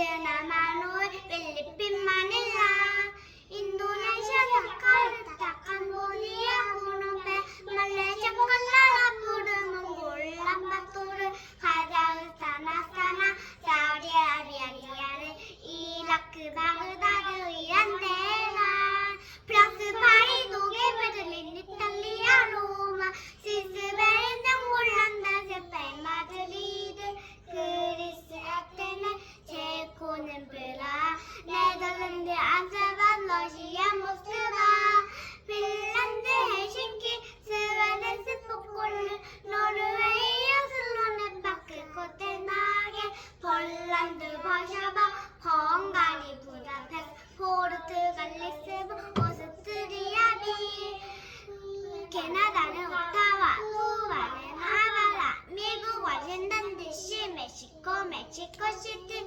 ജനമാണോർ വെള്ളിപ്പിമ്മനില്ല ഇന്തോനേഷ്യ കറുത്തക്കം പോലിയ കുണുമ്പെ മലേഷ്യ കൊല്ലാളപ്പൂട് മംഗോളമ്പത്തൂട് ഹരാവ് സന സന സൗദി അറേബ്യയാണ് ഈ ലക്ക് ബാ 샤바 헝가리 부다페스 포르투갈 리스본 오스트리아 비. 캐나다는 오타와 쿠바는 하바라. 미국 워싱턴 DC 멕시코 멕시코 시티.